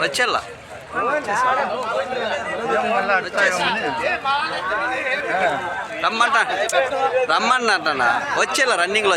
వచ్చేలా? రమ్మంట? రమ్మన్నట్టనా వచ్చేలా రన్నింగ్లో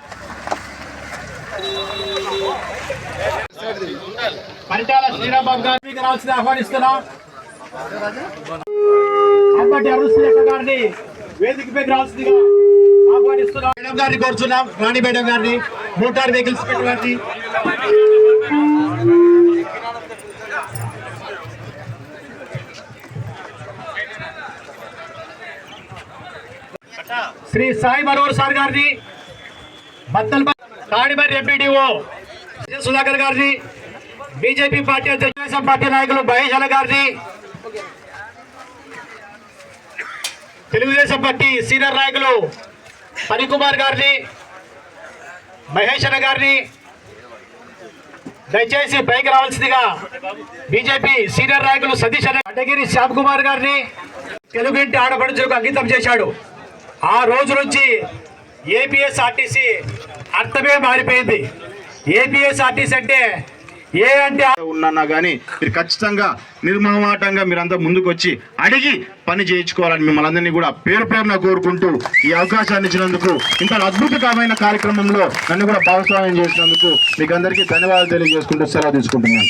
పరిటాల శ్రీరాబాబు గారు మీకు రావాల్సింది ఆహ్వానిస్తున్నాం. అంబటి అరుణ్ గారిని వేదిక వేదికపైకి రావాల్సిందిగా ఆహ్వానిస్తున్నాం. మేడం గారిని కోరుచున్నాం రాణి మేడం గారిని మోటార్ వెహికల్స్ పెట్టడానికి శ్రీ సాయి మనోహర్ సార్ గారిని బత్తల్ తాడిమర్రి ఎంపీడీఓ సుధాకర్ గారిని బీజేపీ పార్టీ అధ్యక్షులు తెలుగుదేశం పార్టీ నాయకులు మహేష్ గారిని తెలుగుదేశం పార్టీ సీనియర్ నాయకులు హరికుమార్ గారిని మహేష్ అన్న గారిని దయచేసి పైకి రావాల్సిందిగా బీజేపీ సీనియర్ నాయకులు సతీష్ అన్న అడ్డగిరి శ్యామ్ కుమార్ గారిని తెలుగింటి ఆడపడుచులకు అంకితం చేశాడు. ఆ రోజు నుంచి ఏపీఎస్ఆర్టీసీ అర్థమే మారిపోయింది. ఏపీఎస్ఆర్టీసీ అంటే ఏ అంటే ఉన్నా కానీ మీరు ఖచ్చితంగా నిర్మమాటంగా మీరంతా ముందుకు వచ్చి అడిగి పని చేయించుకోవాలని మిమ్మల్ని అందరినీ కూడా పేరు పేరున కోరుకుంటూ ఈ అవకాశాన్ని ఇచ్చినందుకు ఇంత అద్భుతకరమైన కార్యక్రమంలో నన్ను కూడా భాగస్వామ్యం చేసినందుకు మీకు అందరికీ ధన్యవాదాలు తెలియజేసుకుంటూ సెలవు తీసుకుంటున్నాను.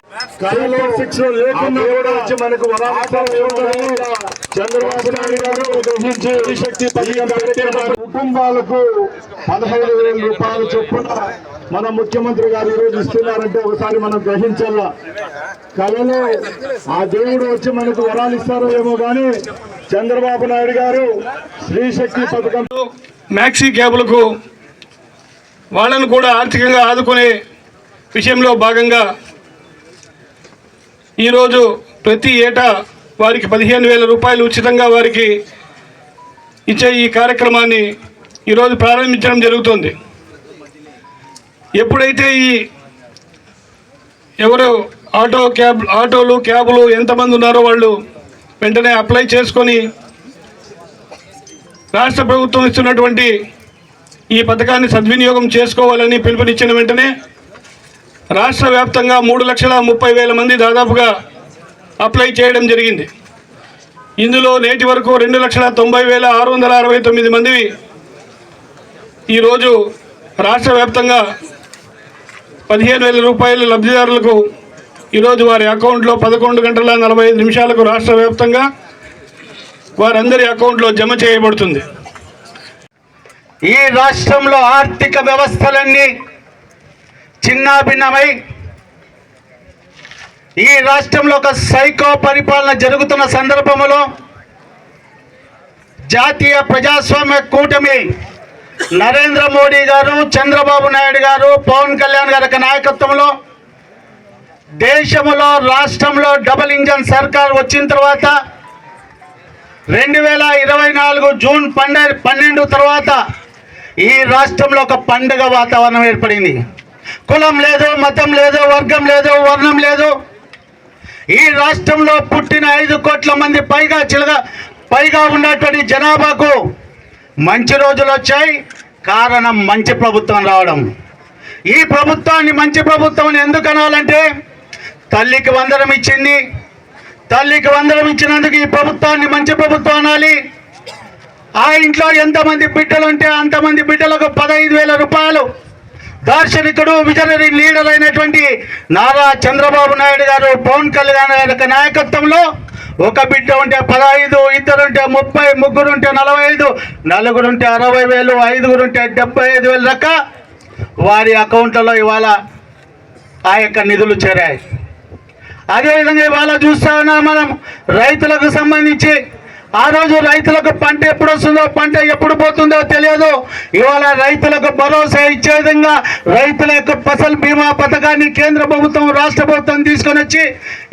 లేకుండా కూడా వచ్చి మనకు చంద్రబాబు నాయుడు గారు గ్రహించి శక్తి కుటుంబాలకు పదహైదు వేల రూపాయలు చొప్పున మన ముఖ్యమంత్రి గారు ఈరోజు ఇస్తున్నారంటే ఒకసారి మనం గ్రహించాల? కళలో ఆ దేవుడు వచ్చి మనకు వరాలు ఇస్తారో ఏమో కానీ చంద్రబాబు నాయుడు గారు స్త్రీ శక్తి పథకం మ్యాక్సీ క్యాబులకు వాళ్ళను కూడా ఆర్థికంగా ఆదుకునే విషయంలో భాగంగా ఈరోజు ప్రతి ఏటా వారికి పదిహేను వేల రూపాయలు ఉచితంగా వారికి ఇచ్చే ఈ కార్యక్రమాన్ని ఈరోజు ప్రారంభించడం జరుగుతుంది. ఎప్పుడైతే ఈ ఎవరు ఆటో క్యాబ్ ఆటోలు క్యాబులు ఎంతమంది ఉన్నారో వాళ్ళు వెంటనే అప్లై చేసుకొని రాష్ట్ర ప్రభుత్వం ఇస్తున్నటువంటి ఈ పథకాన్ని సద్వినియోగం చేసుకోవాలని పిలుపునిచ్చిన వెంటనే రాష్ట్ర వ్యాప్తంగా మూడు లక్షల ముప్పై వేల మంది దాదాపుగా అప్లై చేయడం జరిగింది. ఇందులో నేటి వరకు రెండు లక్షల తొంభై వేల ఆరు వందల అరవై తొమ్మిది మంది ఈరోజు రాష్ట్ర వ్యాప్తంగా పదిహేను వేల రూపాయల లబ్ధిదారులకు ఈరోజు వారి అకౌంట్లో పదకొండు గంటల నలభై ఐదు నిమిషాలకు రాష్ట్ర వ్యాప్తంగా వారందరి అకౌంట్లో జమ చేయబడుతుంది. ఈ రాష్ట్రంలో ఆర్థిక వ్యవస్థలన్నీ చిన్నాభిన్నమై ఈ రాష్ట్రంలో ఒక సైకో పరిపాలన జరుగుతున్న సందర్భంలో జాతీయ ప్రజాస్వామ్య కూటమి నరేంద్ర మోడీ గారు చంద్రబాబు నాయుడు గారు పవన్ కళ్యాణ్ గారి నాయకత్వంలో దేశంలో రాష్ట్రంలో డబుల్ ఇంజన్ సర్కార్ వచ్చిన తర్వాత రెండు వేల ఇరవై నాలుగు జూన్ పన్నె పన్నెండు తర్వాత ఈ రాష్ట్రంలో ఒక పండుగ వాతావరణం ఏర్పడింది. కులం లేదు మతం లేదు వర్గం లేదు వర్ణం లేదు. ఈ రాష్ట్రంలో పుట్టిన ఐదు కోట్ల మంది పైగా చిలగా పైగా ఉన్నటువంటి జనాభాకు మంచి రోజులు వచ్చాయి. కారణం మంచి ప్రభుత్వం రావడం. ఈ ప్రభుత్వాన్ని మంచి ప్రభుత్వం ఎందుకు అనాలంటే తల్లికి వందనం ఇచ్చింది. తల్లికి వందనం ఇచ్చినందుకు ఈ ప్రభుత్వాన్ని మంచి ప్రభుత్వం అనాలి. ఆ ఇంట్లో ఎంతమంది బిడ్డలు ఉంటే అంతమంది బిడ్డలకు పదహైదు వేల రూపాయలు దార్శనికుడు విజనరీ లీడర్ అయినటువంటి నారా చంద్రబాబు నాయుడు గారు పవన్ కళ్యాణ్ గారి నాయకత్వంలో ఒక బిడ్డ ఉంటే పదహైదు ఇద్దరుంటే ముప్పై ముగ్గురుంటే నలభై ఐదు నలుగురుంటే అరవై వేలు ఐదుగురుంటే డెబ్బై ఐదు వేలు లెక్క వారి అకౌంట్లలో ఇవాళ ఆ యొక్క నిధులు చేరాయి. అదేవిధంగా ఇవాళ చూస్తా ఉన్నాం మనం రైతులకు సంబంధించి ఆ రోజు రైతులకు పంట ఎప్పుడు వస్తుందో పంట ఎప్పుడు పోతుందో తెలియదు. ఇవాళ రైతులకు భరోసా ఇచ్చే విధంగా రైతుల యొక్క ఫసల్ బీమా పథకాన్ని కేంద్ర ప్రభుత్వం రాష్ట్ర ప్రభుత్వం తీసుకొని వచ్చి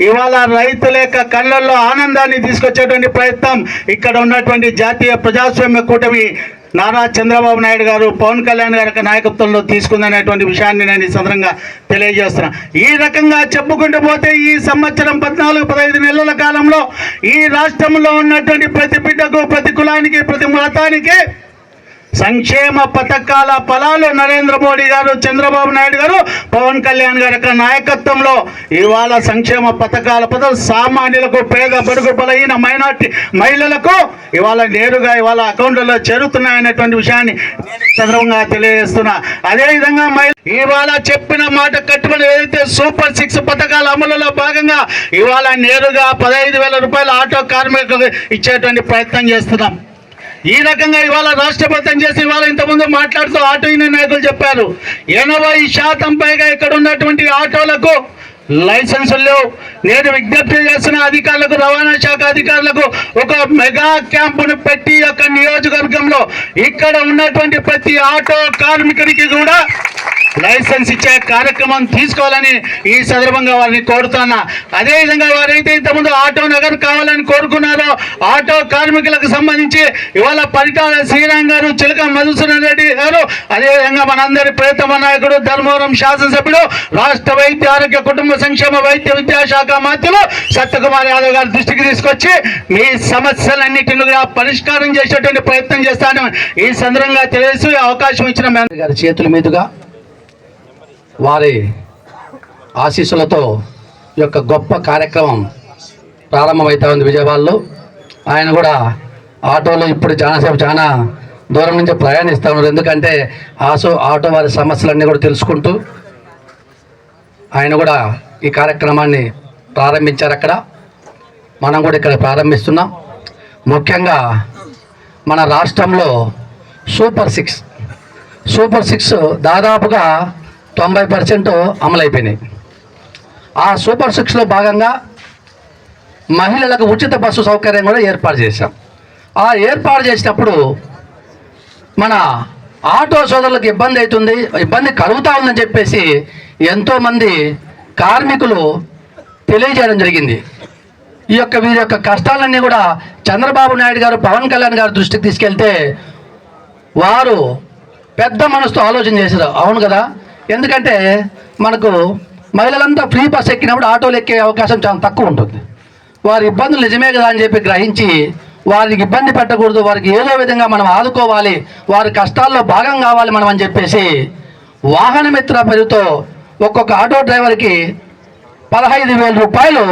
ఇవాళ రైతుల యొక్క కళ్ళల్లో ఆనందాన్ని తీసుకొచ్చేటువంటి ప్రయత్నం ఇక్కడ ఉన్నటువంటి జాతీయ ప్రజాస్వామ్య కూటమి నారా చంద్రబాబు నాయుడు గారు పవన్ కళ్యాణ్ గారి నాయకత్వంలో తీసుకుందనేటువంటి విషయాన్ని నేను ఈ సందర్భంగా తెలియజేస్తున్నా. ఈ రకంగా చెప్పుకుంటూ పోతే ఈ సంవత్సరం పద్నాలుగు పదహైదు నెలల కాలంలో ఈ రాష్ట్రంలో ఉన్నటువంటి ప్రతి బిడ్డకు ప్రతి కులానికి ప్రతి మతానికి సంక్షేమ పథకాల ఫలాలు నరేంద్ర మోడీ గారు చంద్రబాబు నాయుడు గారు పవన్ కళ్యాణ్ గారి యొక్క నాయకత్వంలో ఇవాళ సంక్షేమ పథకాల పథకాలు సామాన్యులకు పేద బడుగు బలహీన మైనార్టీ మహిళలకు ఇవాళ నేరుగా ఇవాళ అకౌంట్లలో చేరుతున్నాయనేటువంటి విషయాన్ని నేను చంద్రంగా సందర్భంగా తెలియజేస్తున్నా. అదేవిధంగా మహిళ ఇవాళ చెప్పిన మాట కట్టుబడి ఏదైతే సూపర్ సిక్స్ పథకాల అమలులో భాగంగా ఇవాళ నేరుగా పదహైదు వేల రూపాయల ఆటో కార్మికులకు ఇచ్చేటువంటి ప్రయత్నం చేస్తున్నాం. ఈ రకంగా ఇవాళ రాష్ట్ర చేసి ఇవాళ ఇంతకుముందు మాట్లాడుతూ ఆటో యూనియన్ నాయకులు చెప్పారు. ఎనభై శాతం పైగా ఇక్కడ ఉన్నటువంటి ఆటోలకు లైసెన్సులు లేవు. నేను విజ్ఞప్తి చేస్తున్న అధికారులకు రవాణా శాఖ అధికారులకు ఒక మెగా క్యాంపును పెట్టి యొక్క నియోజకవర్గంలో ఇక్కడ ఉన్నటువంటి ప్రతి ఆటో కార్మికుడికి కూడా లైసెన్స్ ఇచ్చే కార్యక్రమం తీసుకోవాలని ఈ సందర్భంగా వారిని కోరుతున్నా. అదేవిధంగా వారైతే ఇంతకుముందు ఆటో నగర్ కావాలని కోరుకున్నారో ఆటో కార్మికులకు సంబంధించి ఇవాళ పరిటాల శ్రీరామ్ గారు చిలక మధుసూదన్ రెడ్డి గారు అదేవిధంగా మనందరి ప్రియతమ నాయకుడు ధర్మవరం శాసనసభ్యుడు రాష్ట్ర వైద్య ఆరోగ్య కుటుంబ సంక్షేమ వైద్య విద్యాశాఖ మంత్రులు సత్యకుమార్ యాదవ్ గారి దృష్టికి తీసుకొచ్చి మీ సమస్యలన్నిటిని కూడా పరిష్కారం చేసేటువంటి ప్రయత్నం చేస్తాను ఈ సందర్భంగా తెలియజేసి అవకాశం ఇచ్చిన మీ గారి చేతుల మీదుగా వారి ఆశీస్సులతో ఈ యొక్క గొప్ప కార్యక్రమం ప్రారంభమవుతా ఉంది విజయవాడలో. ఆయన కూడా ఆటోలో ఇప్పుడు చాలాసేపు చాలా దూరం నుంచి ప్రయాణిస్తూ ఉన్నారు ఎందుకంటే ఆసో ఆటో వారి సమస్యలన్నీ కూడా తెలుసుకుంటూ ఆయన కూడా ఈ కార్యక్రమాన్ని ప్రారంభించారు అక్కడ. మనం కూడా ఇక్కడ ప్రారంభిస్తున్నాం. ముఖ్యంగా మన రాష్ట్రంలో సూపర్ సిక్స్. సూపర్ సిక్స్ దాదాపుగా తొంభై పర్సెంట్ అమలైపోయినాయి. ఆ సూపర్ సిక్స్లో భాగంగా మహిళలకు ఉచిత బస్సు సౌకర్యం కూడా ఏర్పాటు చేశాం. ఆ ఏర్పాటు చేసినప్పుడు మన ఆటో సోదరులకు ఇబ్బంది అవుతుంది ఇబ్బంది కలుగుతూ ఉందని చెప్పేసి ఎంతోమంది కార్మికులు తెలియజేయడం జరిగింది. ఈ యొక్క వీరి యొక్క కష్టాలన్నీ కూడా చంద్రబాబు నాయుడు గారు పవన్ కళ్యాణ్ గారి దృష్టికి తీసుకెళ్తే వారు పెద్ద మనసుతో ఆలోచన చేశారు. అవును కదా ఎందుకంటే మనకు మహిళలంతా ఫ్రీ బస్ ఎక్కినప్పుడు ఆటోలు ఎక్కే అవకాశం చాలా తక్కువ ఉంటుంది. వారి ఇబ్బందులు నిజమే కదా అని చెప్పి గ్రహించి వారికి ఇబ్బంది పెట్టకూడదు వారికి ఏదో విధంగా మనం ఆదుకోవాలి వారి కష్టాల్లో భాగం కావాలి మనం అని చెప్పేసి వాహన మిత్ర పేరుతో ఒక్కొక్క ఆటో డ్రైవర్కి పదహైదు వేల రూపాయలు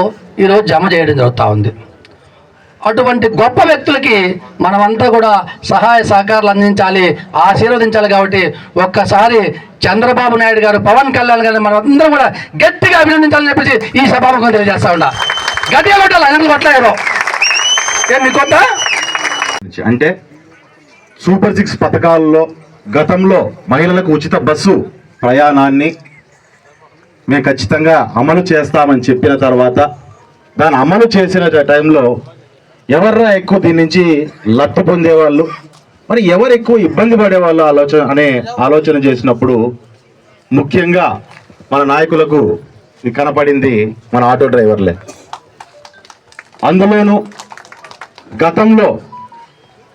ఈరోజు జమ చేయడం జరుగుతూ ఉంది. అటువంటి గొప్ప వ్యక్తులకి మనమంతా కూడా సహాయ సహకారాలు అందించాలి ఆశీర్వదించాలి కాబట్టి ఒక్కసారి చంద్రబాబు నాయుడు గారు పవన్ కళ్యాణ్ గారిని మనం అందరం కూడా గట్టిగా అభినందించాలని చెప్పేసి ఈ సభాముఖం తెలియజేస్తా ఉన్నా. గట్టిగా కొట్టాలి? అందరూ కొట్టలేరు? ఏం మీకు కొత్త అంటే సూపర్ సిక్స్ పథకాల్లో గతంలో మహిళలకు ఉచిత బస్సు ప్రయాణాన్ని మేము ఖచ్చితంగా అమలు చేస్తామని చెప్పిన తర్వాత దాన్ని అమలు చేసిన టైంలో ఎవర్రా ఎక్కువ దీని నుంచి లబ్ధి పొందేవాళ్ళు? మరి ఎవరు ఎక్కువ ఇబ్బంది పడేవాళ్ళు ఆలోచన అనే ఆలోచన చేసినప్పుడు ముఖ్యంగా మన నాయకులకు కనపడింది మన ఆటో డ్రైవర్లే. అందులోనూ గతంలో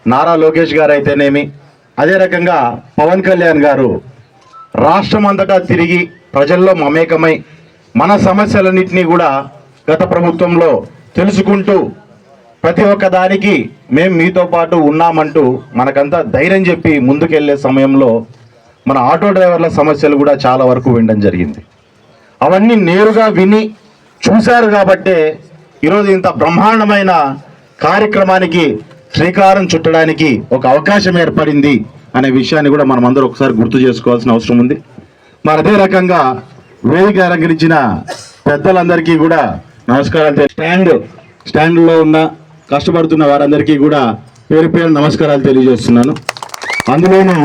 నారా లోకేష్ గారు అయితేనేమి అదే రకంగా పవన్ కళ్యాణ్ గారు రాష్ట్రం అంతటా తిరిగి ప్రజల్లో మమేకమై మన సమస్యలన్నింటినీ కూడా గత ప్రభుత్వంలో తెలుసుకుంటూ ప్రతి ఒక్క దానికి మేము మీతో పాటు ఉన్నామంటూ మనకంతా ధైర్యం చెప్పి ముందుకెళ్ళే సమయంలో మన ఆటో డ్రైవర్ల సమస్యలు కూడా చాలా వరకు వినడం జరిగింది. అవన్నీ నేరుగా విని చూశారు కాబట్టే ఈరోజు ఇంత బ్రహ్మాండమైన కార్యక్రమానికి శ్రీకారం చుట్టడానికి ఒక అవకాశం ఏర్పడింది అనే విషయాన్ని కూడా మనం అందరూ ఒకసారి గుర్తు చేసుకోవాల్సిన అవసరం ఉంది. మరి అదే రకంగా వేదిక అలంకరించిన పెద్దలందరికీ కూడా నమస్కారాలు స్టాండ్ స్టాండ్లో ఉన్న కష్టపడుతున్న వారందరికీ కూడా పేరు పేరు నమస్కారాలు తెలియజేస్తున్నాను. అందులోనూ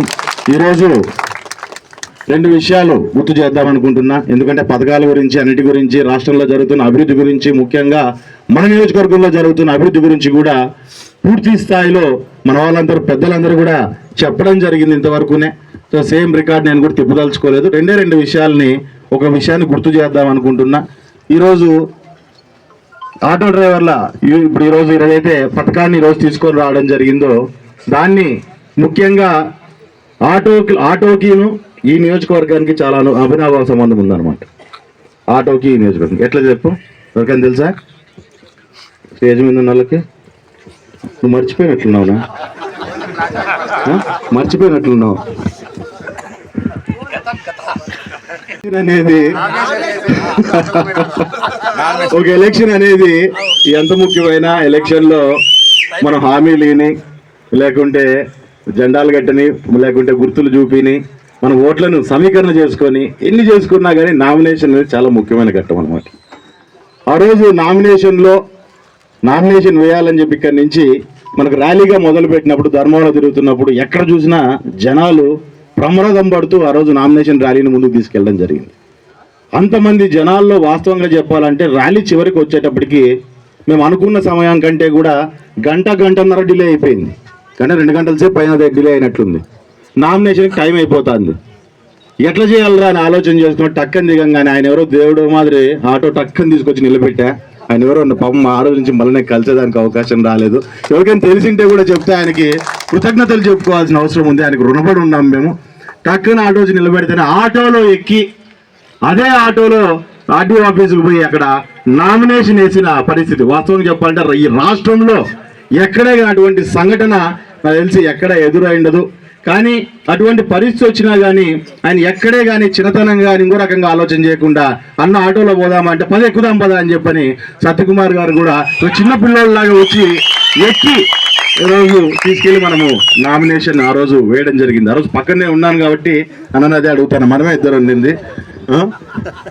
ఈరోజు రెండు విషయాలు గుర్తు చేద్దామనుకుంటున్నా ఎందుకంటే పథకాల గురించి అన్నిటి గురించి రాష్ట్రంలో జరుగుతున్న అభివృద్ధి గురించి ముఖ్యంగా మన నియోజకవర్గంలో జరుగుతున్న అభివృద్ధి గురించి కూడా పూర్తి స్థాయిలో మన వాళ్ళందరూ పెద్దలందరూ కూడా చెప్పడం జరిగింది ఇంతవరకునే. సో సేమ్ రికార్డ్ నేను కూడా తిప్పదలుచుకోలేదు. రెండే రెండు విషయాల్ని ఒక విషయాన్ని గుర్తు చేద్దాం అనుకుంటున్నా. ఈరోజు ఆటో డ్రైవర్ల ఇప్పుడు ఈరోజు ఏదైతే పథకాన్ని ఈరోజు తీసుకొని రావడం జరిగిందో దాన్ని ముఖ్యంగా ఆటోకి ఆటోకిను ఈ నియోజకవర్గానికి చాలా అభినవ సంబంధం ఉందన్నమాట. ఆటోకి ఈ నియోజకవర్గం ఎట్లా చెప్పు? ఎవరికైనా తెలుసా? స్టేజ్ మీద ఉన్న వాళ్ళకి? నువ్వు మర్చిపోయినట్లున్నావునా? మర్చిపోయినట్లున్నావు. ఎలక్షన్ అనేది ఒక ఎలక్షన్ అనేది ఎంత ముఖ్యమైన ఎలక్షన్లో మనం హామీలేని లేకుంటే జెండాలు కట్టని లేకుంటే గుర్తులు చూపిని మన ఓట్లను సమీకరణ చేసుకొని ఎన్ని చేసుకున్నా కానీ నామినేషన్ అనేది చాలా ముఖ్యమైన ఘట్టం అనమాట ఆ రోజు నామినేషన్లో నామినేషన్ వేయాలని చెప్పి ఇక్కడి నుంచి మనకు ర్యాలీగా మొదలు పెట్టినప్పుడు ధర్మంలో తిరుగుతున్నప్పుడు ఎక్కడ చూసినా జనాలు ప్రమాదం పడుతూ ఆ రోజు నామినేషన్ ర్యాలీని ముందుకు తీసుకెళ్ళడం జరిగింది. అంతమంది జనాల్లో వాస్తవంగా చెప్పాలంటే ర్యాలీ చివరికి వచ్చేటప్పటికి మేము అనుకున్న సమయం కంటే కూడా గంట గంటన్నర డిలే అయిపోయింది. కానీ రెండు గంటల సేపు పైన డిలే అయినట్లుంది. నామినేషన్కి టైం అయిపోతుంది. ఎట్లా చేయాలరా అని ఆలోచన చేసుకుని టక్కని దిగంగానే ఆయన ఎవరో దేవుడు మాదిరి ఆటో టక్కని తీసుకొచ్చి నిలబెట్టా. ఆయన ఎవరో పాపం ఆ రోజు నుంచి మళ్ళీ కలిసేదానికి అవకాశం రాలేదు. ఎవరికైనా తెలిసింటే కూడా చెప్తే ఆయనకి కృతజ్ఞతలు చెప్పుకోవాల్సిన అవసరం ఉంది. ఆయనకు రుణపడి ఉన్నాం మేము. టక్కన ఆటో రోజు నిలబెడితేనే ఆటోలో ఎక్కి అదే ఆటోలో ఆర్టీఓ ఆఫీసుకు పోయి అక్కడ నామినేషన్ వేసిన పరిస్థితి. వాస్తవం చెప్పాలంటే ఈ రాష్ట్రంలో ఎక్కడే అటువంటి సంఘటన నాకు తెలిసి ఎక్కడ ఎదురైండదు కానీ అటువంటి పరిస్థితి వచ్చినా కానీ ఆయన ఎక్కడే కానీ చిన్నతనంగా ఇంకో రకంగా ఆలోచన చేయకుండా అన్న ఆటోలో పోదామా అంటే పది ఎక్కుదాం పదా అని చెప్పని సత్యకుమార్ గారు కూడా ఒక చిన్న పిల్లోళ్ళలాగా వచ్చి ఎక్కి రోజు తీసుకెళ్ళి మనము నామినేషన్ ఆ రోజు వేయడం జరిగింది. ఆ రోజు పక్కనే ఉన్నాను కాబట్టి అన్న అదే అడుగుతాను. మనమే ఇద్దరు ఉండింది.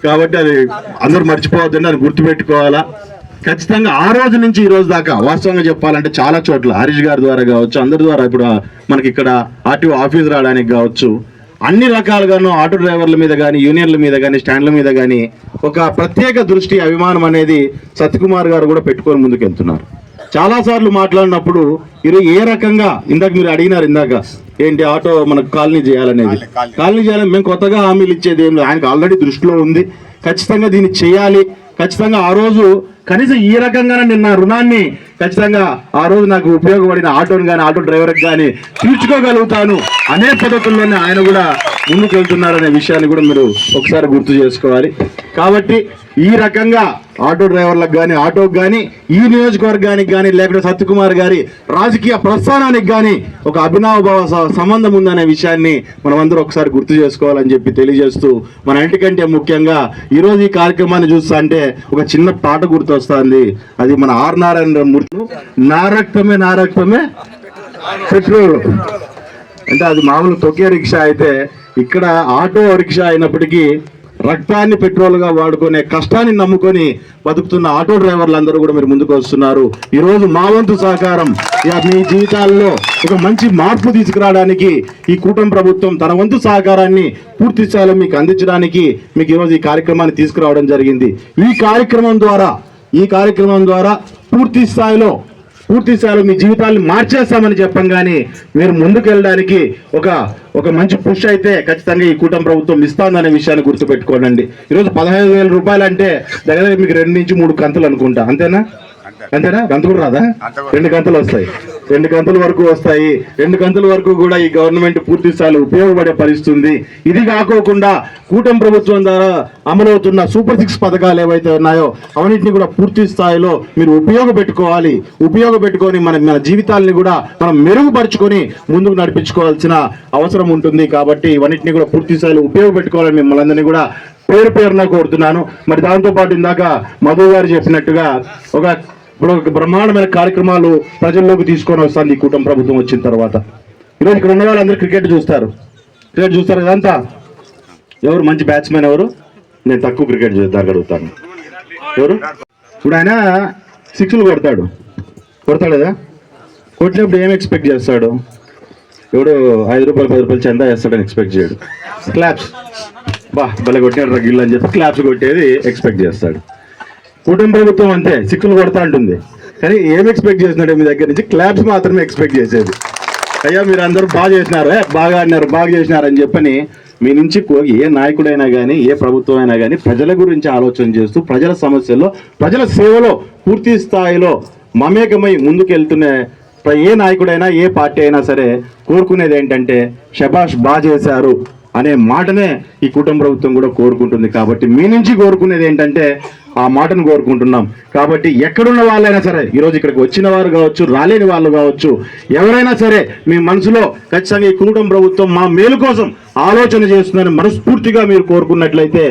కాబట్టి అది అందరూ మర్చిపోవద్దండి అది గుర్తుపెట్టుకోవాలా? ఖచ్చితంగా ఆ రోజు నుంచి ఈ రోజు దాకా వాస్తవంగా చెప్పాలంటే చాలా చోట్ల హరీష్ గారి ద్వారా కావచ్చు అందరి ద్వారా ఇప్పుడు మనకి ఇక్కడ ఆర్టీఓ ఆఫీస్ రావడానికి కావచ్చు అన్ని రకాలుగాను ఆటో డ్రైవర్ల మీద కానీ యూనియన్ల మీద కానీ స్టాండ్ల మీద కానీ ఒక ప్రత్యేక దృష్టి అభిమానం అనేది సత్యకుమార్ గారు కూడా పెట్టుకొని ముందుకు వెళ్తున్నారు చాలా సార్లు మాట్లాడినప్పుడు ఈరోజు ఏ రకంగా ఇందాక మీరు అడిగినారు ఇందాక ఏంటి ఆటో మనకు కాలనీ చేయాలనేది? కాలనీ చేయాలని మేము కొత్తగా హామీలు ఇచ్చేది ఏం లేదు. ఆయనకు ఆల్రెడీ దృష్టిలో ఉంది. ఖచ్చితంగా దీన్ని చేయాలి. ఖచ్చితంగా ఆ రోజు కనీసం ఈ రకంగానే నిన్న రుణాన్ని ఖచ్చితంగా ఆ రోజు నాకు ఉపయోగపడిన ఆటోని కానీ ఆటో డ్రైవర్కి కానీ తీర్చుకోగలుగుతాను అనే పద్ధతుల్లోనే ఆయన కూడా ముందుకు వెళ్తున్నారనే విషయాన్ని కూడా మీరు ఒకసారి గుర్తు చేసుకోవాలి. కాబట్టి ఈ రకంగా ఆటో డ్రైవర్లకు కానీ ఆటోకి కానీ ఈ నియోజకవర్గానికి కానీ లేకపోతే సత్యకుమార్ గారి రాజకీయ ప్రస్థానానికి కానీ ఒక అభినవభావ సంబంధం ఉందనే విషయాన్ని మనం అందరూ ఒకసారి గుర్తు చేసుకోవాలని చెప్పి తెలియజేస్తూ మన ఇంటికంటే ముఖ్యంగా ఈరోజు ఈ కార్యక్రమాన్ని చూస్తా అంటే ఒక చిన్న పాట గుర్తొస్తుంది. అది మన ఆర్ నారాయణ మూర్తి నారక్తమే నారక్తమే పెట్రోల్. అంటే అది మామూలు తొకే రిక్షా అయితే ఇక్కడ ఆటో రిక్షా అయినప్పటికీ రక్తాన్ని పెట్రోల్గా వాడుకునే కష్టాన్ని నమ్ముకొని బతుకుతున్న ఆటో డ్రైవర్లందరూ కూడా మీరు ముందుకు వస్తున్నారు. ఈ రోజు మా వంతు సహకారం మీ జీవితాల్లో ఒక మంచి మార్పు తీసుకురావడానికి ఈ కూటమి ప్రభుత్వం తన వంతు సహకారాన్ని పూర్తి స్థాయిలో మీకు అందించడానికి మీకు ఈరోజు ఈ కార్యక్రమాన్ని తీసుకురావడం జరిగింది. ఈ కార్యక్రమం ద్వారా ఈ కార్యక్రమం ద్వారా పూర్తి స్థాయిలో పూర్తి స్థాయిలో మీ జీవితాన్ని మార్చేస్తామని చెప్పంగానే మీరు ముందుకు వెళ్ళడానికి ఒక ఒక మంచి పుష్ అయితే ఖచ్చితంగా ఈ కూటమి ప్రభుత్వం ఇస్తాందనే విషయాన్ని గుర్తుపెట్టుకోనండి. ఈరోజు పదహైదు వేల రూపాయలు అంటే దగ్గర మీకు రెండు నుంచి మూడు కంతులు అనుకుంటా. అంతేనా? అంతేనా? గంత కూడా రాదా? రెండు గంటలు వస్తాయి. రెండు గంటల వరకు వస్తాయి. రెండు గంటల వరకు కూడా ఈ గవర్నమెంట్ పూర్తి స్థాయిలో ఉపయోగపడే పరిస్థితుంది ఇది కాకోకుండా కూటమి ప్రభుత్వం ద్వారా అమలవుతున్న సూపర్ సిక్స్ పథకాలు ఏవైతే ఉన్నాయో అవన్నింటినీ కూడా పూర్తి స్థాయిలో మీరు ఉపయోగపెట్టుకోవాలి. ఉపయోగపెట్టుకొని మన మన జీవితాలని కూడా మనం మెరుగుపరుచుకొని ముందుకు నడిపించుకోవాల్సిన అవసరం ఉంటుంది కాబట్టి ఇవన్నింటినీ కూడా పూర్తి స్థాయిలో ఉపయోగపెట్టుకోవాలని మిమ్మల్ని అందరినీ కూడా పేరు పేరున కోరుతున్నాను. మరి దాంతో పాటు ఇందాక మధు గారు చెప్పినట్టుగా ఒక ఇప్పుడు ఒక బ్రహ్మాండమైన కార్యక్రమాలు ప్రజల్లోకి తీసుకొని వస్తుంది ఈ కూటమి ప్రభుత్వం వచ్చిన తర్వాత. ఈరోజు ఇక్కడ ఉన్న వాళ్ళందరూ క్రికెట్ చూస్తారు. క్రికెట్ చూస్తారు కదంతా? ఎవరు? మంచి బ్యాట్స్మెన్ ఎవరు? నేను తక్కువ క్రికెట్ చూద్దాం అడుగుతాను ఎవరు? ఇప్పుడు ఆయన సిక్స్లు కొడతాడు. కొడతాడు కదా? కొట్టినప్పుడు ఏం ఎక్స్పెక్ట్ చేస్తాడు? ఎవడు ఐదు రూపాయలు పది రూపాయలు చందా వేస్తాడని ఎక్స్పెక్ట్ చేయడు. క్లాప్స్ బా భలే కొట్టినాడు రగిల్ గిల్లు అని చెప్పి క్లాప్స్ కొట్టేది ఎక్స్పెక్ట్ చేస్తాడు. కుటుంబ ప్రభుత్వం అంతే సిక్కులు కొడతా ఉంటుంది కానీ ఏం ఎక్స్పెక్ట్ చేసినాడు మీ దగ్గర నుంచి? క్లాప్స్ మాత్రమే ఎక్స్పెక్ట్ చేసేది. అయ్యా మీరు అందరూ బాగా చేసినారు బాగా ఆడినారు బాగా చేసినారు అని చెప్పని మీ నుంచి కో- ఏ నాయకుడైనా కానీ ఏ ప్రభుత్వం అయినా కానీ ప్రజల గురించి ఆలోచన చేస్తూ ప్రజల సమస్యల్లో ప్రజల సేవలో పూర్తి స్థాయిలో మమేకమై ముందుకెళ్తున్న ఏ నాయకుడైనా ఏ పార్టీ అయినా సరే కోరుకునేది ఏంటంటే శబాష్ బాగా చేశారు అనే మాటనే ఈ కుటుంబ ప్రభుత్వం కూడా కోరుకుంటుంది. కాబట్టి మీ నుంచి కోరుకునేది ఏంటంటే ఆ మాటను కోరుకుంటున్నాం. కాబట్టి ఎక్కడున్న వాళ్ళైనా సరే ఈరోజు ఇక్కడికి వచ్చిన వారు కావచ్చు రాలేని వాళ్ళు కావచ్చు ఎవరైనా సరే మీ మనసులో ఖచ్చితంగా ఈ కుటుంబ ప్రభుత్వం మా మేలు కోసం ఆలోచన చేస్తుందని మనస్ఫూర్తిగా మీరు కోరుకున్నట్లయితే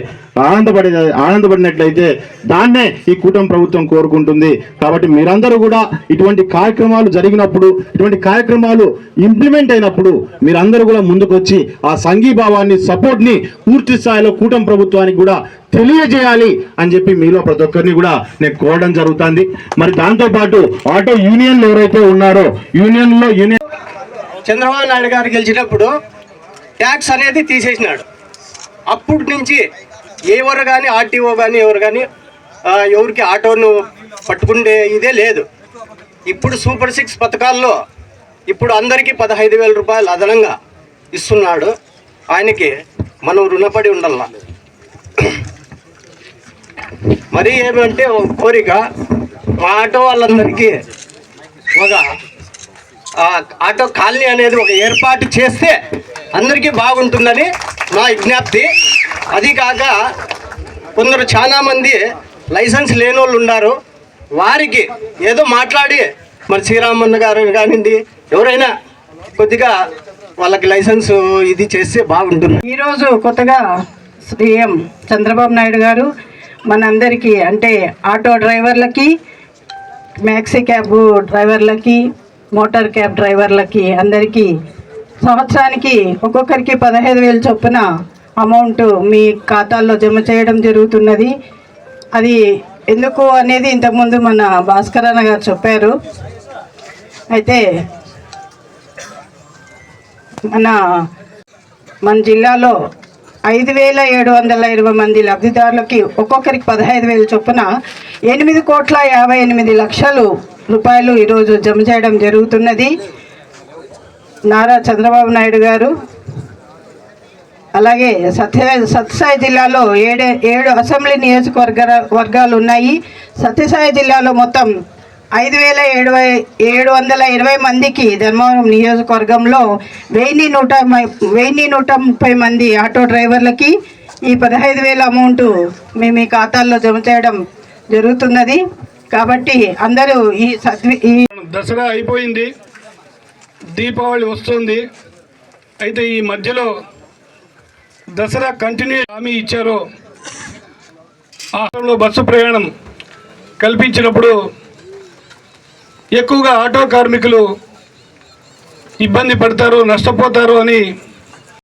ఆనందపడే ఆనందపడినట్లయితే దాన్నే ఈ కూటమి ప్రభుత్వం కోరుకుంటుంది. కాబట్టి మీరందరూ కూడా ఇటువంటి కార్యక్రమాలు జరిగినప్పుడు ఇటువంటి కార్యక్రమాలు ఇంప్లిమెంట్ అయినప్పుడు మీరందరూ కూడా ముందుకొచ్చి ఆ సంఘీభావాన్ని సపోర్ట్ని పూర్తి స్థాయిలో కూటమి ప్రభుత్వానికి కూడా తెలియజేయాలి అని చెప్పి మీలో ప్రతి ఒక్కరిని కూడా నేను కోరడం జరుగుతుంది. మరి దాంతోపాటు ఆటో యూనియన్లు ఎవరైతే ఉన్నారో యూనియన్లో యూనియన్ చంద్రబాబు నాయుడు గారు గెలిచినప్పుడు ట్యాక్స్ అనేది తీసేసినాడు. అప్పటి నుంచి ఎవరు కానీ ఆర్టీఓ కానీ ఎవరు కానీ ఎవరికి ఆటోను పట్టుకుండే ఇదే లేదు. ఇప్పుడు సూపర్ సిక్స్ పథకాల్లో ఇప్పుడు అందరికీ పదహైదు వేల రూపాయలు అదనంగా ఇస్తున్నాడు. ఆయనకి మనం రుణపడి ఉండాల? మరి ఏమంటే ఒక కోరిక మా ఆటో వాళ్ళందరికీ ఒక ఆటో కాలనీ అనేది ఒక ఏర్పాటు చేస్తే అందరికీ బాగుంటుందని నా విజ్ఞప్తి. అది కాక కొందరు చాలామంది లైసెన్స్ లేని వాళ్ళు ఉన్నారు. వారికి ఏదో మాట్లాడి మరి శ్రీరామన్న గారు కానివ్వండి ఎవరైనా కొద్దిగా వాళ్ళకి లైసెన్స్ ఇది చేస్తే బాగుంటుంది. ఈరోజు కొత్తగా సీఎం చంద్రబాబు నాయుడు గారు మనందరికీ అంటే ఆటో డ్రైవర్లకి మ్యాక్సీ క్యాబ్ డ్రైవర్లకి మోటార్ క్యాబ్ డ్రైవర్లకి అందరికీ సంవత్సరానికి ఒక్కొక్కరికి పదహైదు వేలు చొప్పున అమౌంట్ మీ ఖాతాల్లో జమ చేయడం జరుగుతున్నది. అది ఎందుకు అనేది ఇంతకుముందు మన భాస్కర్ అన్న గారు చెప్పారు. అయితే మన మన జిల్లాలో ఐదు వేల ఏడు వందల ఇరవై మంది లబ్ధిదారులకి ఒక్కొక్కరికి పదహైదు వేలు చొప్పున ఎనిమిది కోట్ల యాభై ఎనిమిది లక్షలు రూపాయలు ఈరోజు జమ చేయడం జరుగుతున్నది. నారా చంద్రబాబు నాయుడు గారు అలాగే సత్య సత్యసాయి జిల్లాలో ఏడే ఏడు అసెంబ్లీ నియోజకవర్గ వర్గాలు ఉన్నాయి. సత్యసాయి జిల్లాలో మొత్తం ఐదు వేల ఏడు ఏడు వందల ఇరవై మందికి ధర్మవరం నియోజకవర్గంలో వెయ్యి నూట వెయ్యి నూట ముప్పై మంది ఆటో డ్రైవర్లకి ఈ పదహైదు వేల అమౌంట్ మేము ఈ ఖాతాల్లో జమ చేయడం జరుగుతున్నది. కాబట్టి అందరూ ఈ సద్వి ఈ దసరా అయిపోయింది. దీపావళి వస్తుంది. అయితే ఈ మధ్యలో దసరా కంటిన్యూ హామీ ఇచ్చారో. ఆహారంలో బస్సు ప్రయాణం కల్పించినప్పుడు ఎక్కువగా ఆటో కార్మికులు ఇబ్బంది పడతారు నష్టపోతారు అని